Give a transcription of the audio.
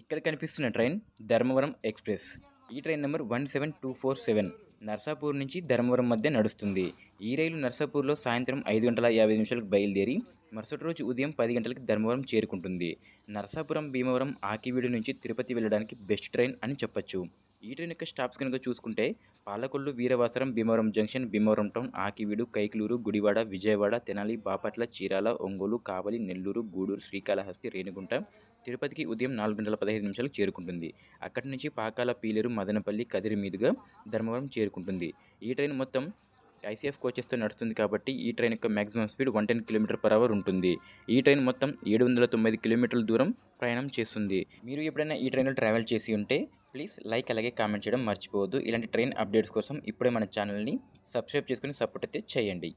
ఇక్కడ కనిపిస్తున్న train Dharmavaram express. ఈ train number one seven two four seven. Narsapur నుంచి ధర్మవరం మధ్య నడుస్తుంది. ఈ రైలు నర్సాపూర్లో సాయంత్రం ఐదు గంటల యాభై నిమిషాలకు బయలుదేరి మరుసటి రోజు ఉదయం పది గంటలకు ధర్మవరం చేరుకుంటుంది. నర్సాపురం భీమవరం ఆకివీడు నుంచి తిరుపతి వెళ్ళడానికి బెస్ట్ ట్రైన్ అని చెప్పొచ్చు. ఈ ట్రైన్ యొక్క స్టాప్స్ కనుక చూసుకుంటే పాలకొల్లు వీరవాసరం భీమవరం జంక్షన్ భీమవరం టౌన్ ఆకివీడు కైకలూరు గుడివాడ విజయవాడ తెనాలి బాపట్ల చీరాల ఒంగోలు కావలి నెల్లూరు గూడూరు శ్రీకాళహస్తి రేణిగుంట తిరుపతికి ఉదయం నాలుగు గంటల పదహైదు నిమిషాలకు చేరుకుంటుంది. అక్కడి నుంచి పాకాల పీలేరు మదనపల్లి కదిరి మీదుగా ధర్మవరం చేరుకుంటుంది. ఈ ట్రైన్ మొత్తం ఐసీఎఫ్ కోచెస్తో నడుస్తుంది కాబట్టి ఈ ట్రైన్ యొక్క maximum speed one ten kilometre per hour ఉంటుంది. ఈ ట్రైన్ మొత్తం ఏడు వందల తొమ్మిది కిలోమీటర్ల దూరం ప్రయాణం చేస్తుంది. మీరు ఎప్పుడైనా ఈ ట్రైన్లో ట్రావెల్ చేసి ఉంటే ప్లీజ్ లైక్ అలాగే కామెంట్ చేయడం మర్చిపోవద్దు. ఇలాంటి ట్రైన్ అప్డేట్స్ కోసం ఇప్పుడే మన ఛానల్ని సబ్స్క్రైబ్ చేసుకుని సపోర్ట్ అయితే చేయండి.